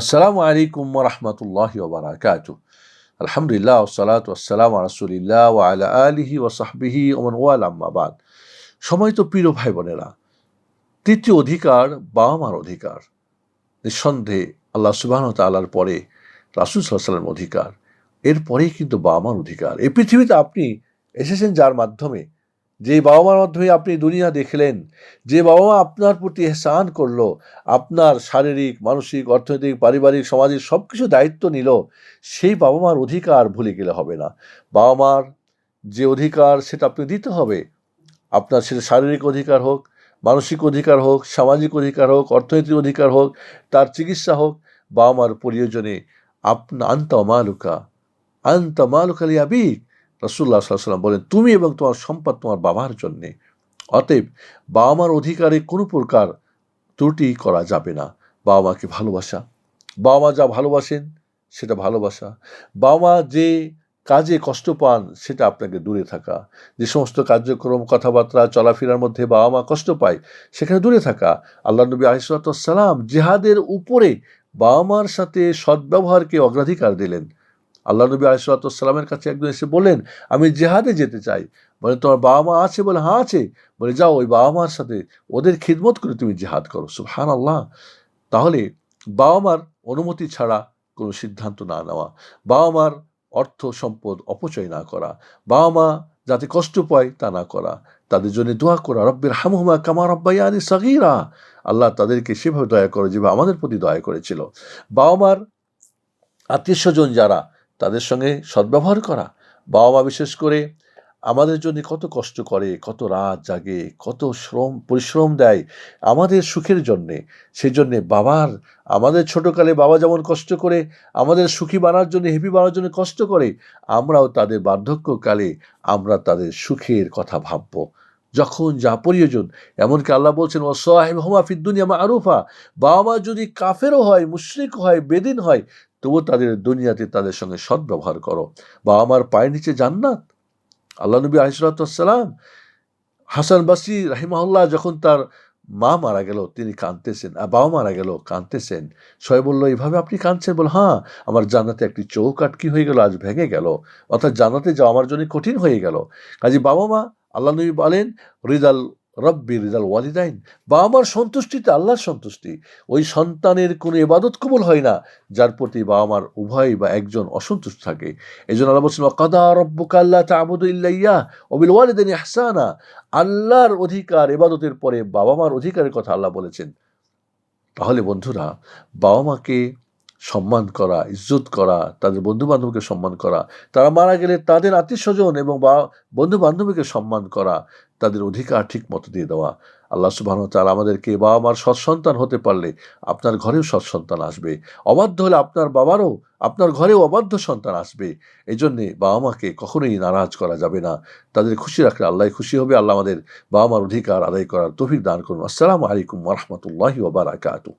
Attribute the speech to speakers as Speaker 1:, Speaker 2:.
Speaker 1: আসসালামু আলাইকুম রহমতুল্লাহ ওবরাকাত আলহামদুলিল্লাহ ওসালাত আসসালাম রাসুলিল্লাহ আলা আলিহি সাহবিহি ওমন ওয়াল আম্মাবাদ সময় তো প্রিয় ভাই বোনেরা, তৃতীয় অধিকার বাবা মার অধিকার। নিঃসন্দেহে আল্লাহ সুবাহ তাল্লার পরে রাসুল সাল্লামের অধিকার, এরপরেই কিন্তু বাবা মার অধিকার। এই পৃথিবীতে আপনি এসেছেন যার মাধ্যমে যে বাবা মার মাধ্যমে আপনি দুনিয়া দেখলেন, যে বাবা মা আপনার প্রতি এহসান করল, আপনার শারীরিক, মানসিক, অর্থনৈতিক, পারিবারিক সমাজের সব কিছু দায়িত্ব নিল, সেই বাবা মার অধিকার ভুলে গেলে হবে না। বাবা মার যে অধিকার, সেটা আপনি দিতে হবে। আপনার সেটা শারীরিক অধিকার হোক, মানসিক অধিকার হোক, সামাজিক অধিকার হোক, অর্থনৈতিক অধিকার হোক, তার চিকিৎসা হোক বাবা মার প্রয়োজনে আপনা আন্তা মালুকা আন্তা মালুকা লিয়াবিক রসুল্লাহ সাল্লাম বলেন, তুমি এবং তোমার সম্পদ তোমার বাবার জন্যে। অতএব বাবা মার অধিকারে কোনো প্রকার ত্রুটি করা যাবে না। বাবা মাকে ভালোবাসা। বাবা মা যা ভালোবাসেন, সেটা ভালোবাসা। বাবা মা যে কাজে কষ্ট পান, সেটা আপনাকে দূরে থাকা। যে সমস্ত কার্যক্রম, কথাবার্তা, চলাফেরার মধ্যে বাবা মা কষ্ট পায়, সেখানে দূরে থাকা। আল্লাহ নবী আলিসাল্লাম জেহাদের উপরে বাবা মার সাথে সদ্ব্যবহারকে অগ্রাধিকার দিলেন। আল্লাহ নবী আলিসাল্লামের কাছে একজন এসে বলেন আমি জেহাদে যেতে চাই। বলে, তোমার বাবা মা আছে? বলে হ্যাঁ আছে। বলে, যাও, ওই বাবা মার সাথে ওদের খিদমত করে তুমি জেহাদ করো। সুহান আল্লাহ তাহলে বাবা মার অনুমতি ছাড়া কোনো সিদ্ধান্ত না নেওয়া বাবা মার অর্থ সম্পদ অপচয় না করা বাবা মা যাতে কষ্ট পায় তা না করা, তাদের জন্য দোয়া করা, রব্বের হামহুমা কামা রব্বাইয়ানি সাগিরা। আল্লাহ তাদেরকে সেভাবে দয়া করে, যেভাবে আমাদের প্রতি দয়া করেছিল। বাবা মার আত্মীয় স্বজন যারা তাদের সঙ্গে সদ্ব্যবহার করা। বাবা মা বিশেষ করে আমাদের জন্য কত কষ্ট করে, কত রাত জাগে, কত শ্রম, পরিশ্রম দেয় আমাদের সুখের জন্যে। সেই জন্যে বাবার, আমাদের ছোটোকালে বাবা যেমন কষ্ট করে, আমাদের সুখী বানার জন্য হেপি বানার জন্য কষ্ট করে, আমরাও তাদের বার্ধক্যকালে আমরা তাদের সুখের কথা ভাববো। যখন যা প্রয়োজন, এমনকি আল্লাহ বলছেন ও সোহেব হোমা ফিদ্দুনিয়া মা আরুফা বাবা মা যদি কাফেরও হয় মুশরিক হয়, বেদিন হয় তবু তাদের দুনিয়াতে তাদের সঙ্গে সদ্ব্যবহার করো। বাবা মার পায়ের নিচে জান্নাত। আল্লাহ নবী আলিসাল্লাম হাসান বাসি রাহিমাহুল্লাহ যখন তার মা মারা গেল, তিনি কাঁদতেছেন, আর বাবা মারা গেল, কাঁদতেছেন। সবাই বলল, এইভাবে আপনি কাঁদছেন? বল হ্যাঁ আমার জানাতে একটি চৌক আটকি হয়ে গেল, আজ ভেঙে গেল। অর্থাৎ জানাতে যাওয়া আমার জন্য কঠিন হয়ে গেল। কাজে বাবা মা, আল্লাহ নবী বলেন, রিদাল রব্বি রিদাল ওয়ালিদাইন। বাবা মার সন্তুষ্টিতে আল্লাহর সন্তুষ্টি। ওই সন্তানের কোনো এবাদত কবল হয় না, যার প্রতি বাবা মার উভয় বা একজন অসন্তুষ্ট থাকে। এই জন্য আল্লাহ বলছেন কাদা রব্বুকা আল্লাহ তাবুদু ইল্লাইয়া অবিল ওয়ালিদাইন হাসানা আল্লাহর অধিকার এবাদতের পরে বাবা মার অধিকারের কথা আল্লাহ বলেছেন। তাহলে বন্ধুরা, বাবা মাকে সম্মান করা, ইজ্জত করা, তাদের বন্ধু বান্ধবকে সম্মান করা, তারা মারা গেলে তাদের আত্মীয় স্বজন এবং বা বন্ধু বান্ধবীকে সম্মান করা, তাদের অধিকার ঠিক মতো দিয়ে দেওয়া। আল্লাহ সুবাহ তার আমাদেরকে বাবা মার সৎসন্তান হতে পারলে আপনার ঘরেও সৎসন্তান আসবে। অবাধ্য হলে আপনার বাবারও, আপনার ঘরেও অবাধ্য সন্তান আসবে। এই জন্যে বাবা মাকে কখনোই নারাজ করা যাবে না। তাদের খুশি রাখলে আল্লাহ খুশি হবে। আল্লাহ আমাদের বাবা মার অধিকার আদায় করার তফিক দান করুন। আসসালামু আলাইকুম রহমতুল্লাহি ওবরাকাতু